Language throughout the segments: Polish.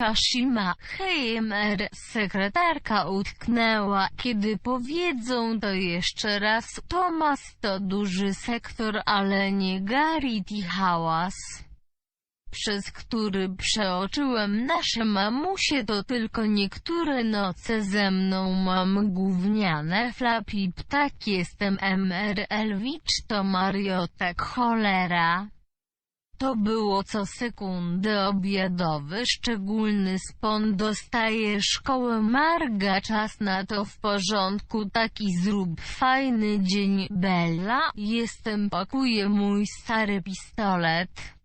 Kashima Heimer, sekretarka utknęła, kiedy powiedzą to jeszcze raz. Tomas to duży sektor, ale nie garit i hałas przez który przeoczyłem nasze mamusie to tylko niektóre noce ze mną mam gówniane flapi ptak jestem MRLwicz to Mariotek cholera. To było co sekundę obiadowy szczególny spon dostaje szkołę. Marga czas na to w porządku. Taki zrób. Fajny dzień Bella. Jestem pakuję mój stary pistolet.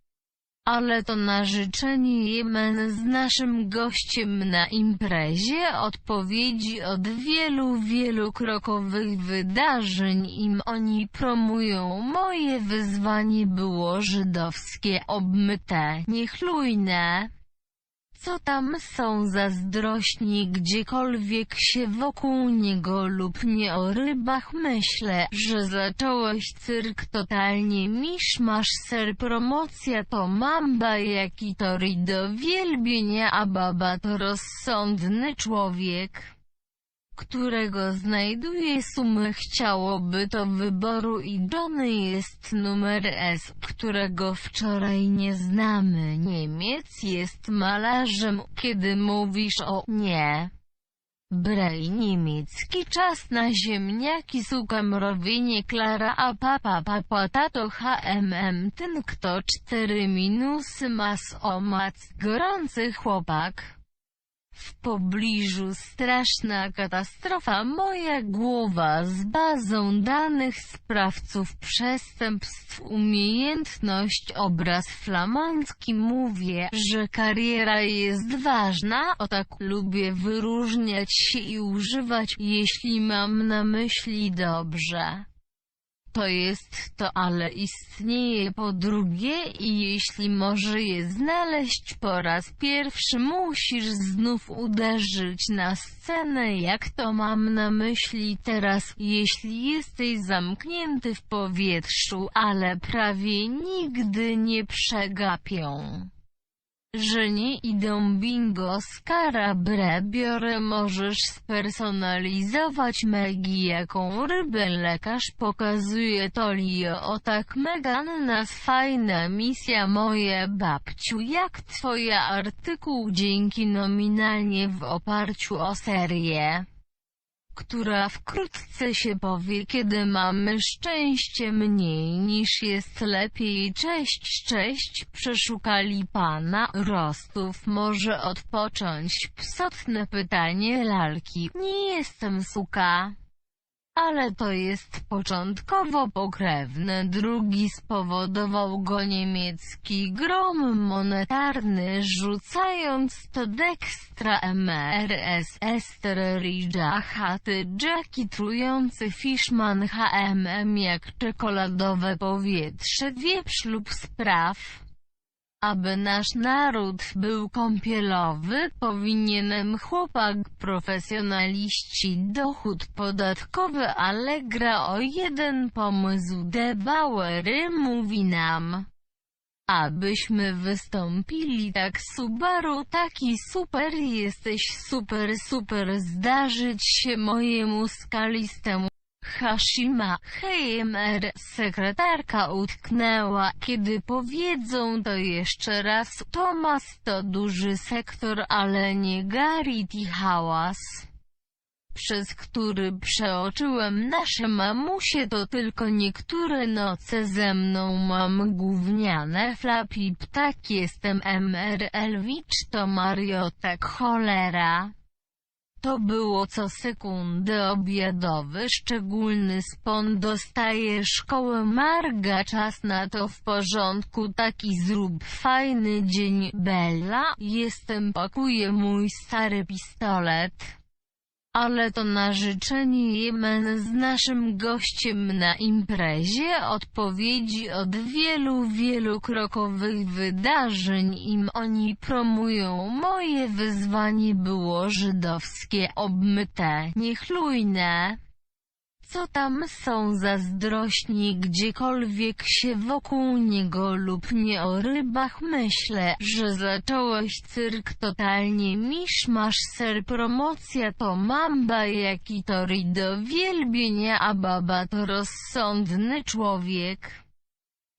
Ale to na życzenie Jemen z naszym gościem na imprezie odpowiedzi od wielu, wielu krokowych wydarzeń im oni promują. Moje wyzwanie było żydowskie, obmyte, niechlujne. Co tam są zazdrośni gdziekolwiek się wokół niego lub nie o rybach myślę, że zacząłeś cyrk totalnie. Miszmasz ser promocja to mamba jaki to do wielbienia a baba to rozsądny człowiek którego znajduje sumy chciałoby to wyboru i Johnny jest numer S, którego wczoraj nie znamy. Niemiec jest malarzem, kiedy mówisz o nie. Brej niemiecki czas na ziemniaki suka mrowienie Klara a papa papa tato HMM ten kto cztery minusy mas o mac gorący chłopak. W pobliżu straszna katastrofa. Moja głowa z bazą danych sprawców przestępstw umiejętność obraz flamandzki. Mówię, że kariera jest ważna, o tak lubię wyróżniać się i używać, jeśli mam na myśli dobrze to jest to ale istnieje po drugie i jeśli może je znaleźć po raz pierwszy musisz znów uderzyć na scenę jak to mam na myśli teraz. Jeśli jesteś zamknięty w powietrzu ale prawie nigdy nie przegapią że nie idą bingo z karabre. Możesz spersonalizować Megi. Jaką rybę lekarz pokazuje Tolio. O tak Megan nas fajna misja moje babciu. Jak twoja artykuł? Dzięki nominalnie w oparciu o serię która wkrótce się powie kiedy mamy szczęście mniej niż jest lepiej. Cześć cześć przeszukali pana Rostów. Może odpocząć? Psotne pytanie lalki. Nie jestem suka ale to jest początkowo pokrewne. Drugi spowodował go niemiecki grom monetarny, rzucając to Dextra MRS Ester Ridge Haty Jackie trujący Fishman HMM jak czekoladowe powietrze wieprz lub spraw. Aby nasz naród był kąpielowy, powinienem chłopak profesjonaliści dochód podatkowy Allegra o jeden pomysł De Bauery mówi nam. Abyśmy wystąpili tak Subaru taki super jesteś super super zdarzyć się mojemu skalistemu Hashima Heimer, sekretarka utknęła, kiedy powiedzą to jeszcze raz. Tomas to duży sektor, ale nie garit i hałas przez który przeoczyłem nasze mamusie to tylko niektóre noce ze mną mam gówniane flapi ptak jestem MRLwicz to Mariotek cholera. To było co sekundę obiadowy szczególny spon dostaje szkołę Marga. Czas na to w porządku. Taki zrób. Fajny dzień Bella. Jestem pakuję mój stary pistolet. Ale to na życzenie Jemen z naszym gościem na imprezie odpowiedzi od wielu, wielu krokowych wydarzeń im oni promują. Moje wyzwanie było żydowskie, obmyte, niechlujne. Co tam są zazdrośni gdziekolwiek się wokół niego lub nie o rybach myślę, że zacząłeś cyrk totalnie. Miszmasz ser promocja to mamba jaki to do wielbienia a baba to rozsądny człowiek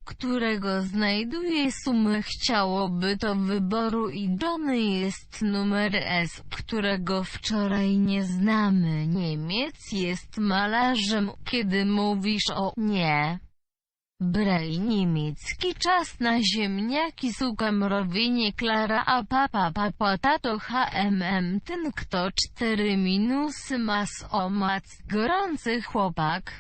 którego znajduje sumę chciałoby to wyboru i Johnny jest numer S, którego wczoraj nie znamy. Niemiec jest malarzem, kiedy mówisz o nie. Brej niemiecki czas na ziemniaki suka mrowienie Klara a papa papa tato HMM ten kto cztery minusy mas o mac gorący chłopak.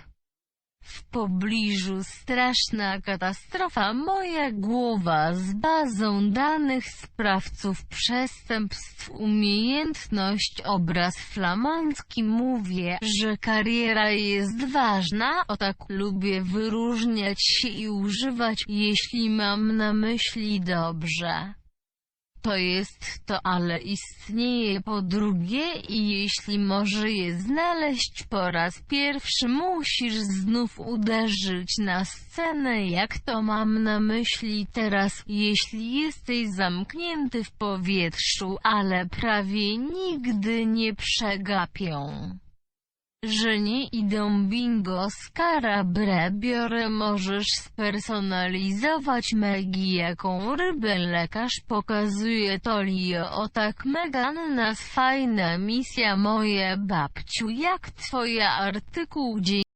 W pobliżu straszna katastrofa. Moja głowa z bazą danych sprawców przestępstw umiejętność obraz flamandzki. Mówię, że kariera jest ważna, o tak lubię wyróżniać się i używać, jeśli mam na myśli dobrze to jest to, ale istnieje po drugie i jeśli może je znaleźć po raz pierwszy musisz znów uderzyć na scenę jak to mam na myśli teraz, jeśli jesteś zamknięty w powietrzu, ale prawie nigdy nie przegapią że nie idą bingo z karabre. Możesz spersonalizować Megi. Jaką rybę lekarz pokazuje Tolio. O tak Megan nas fajna misja moje babciu. Jak twoja artykuł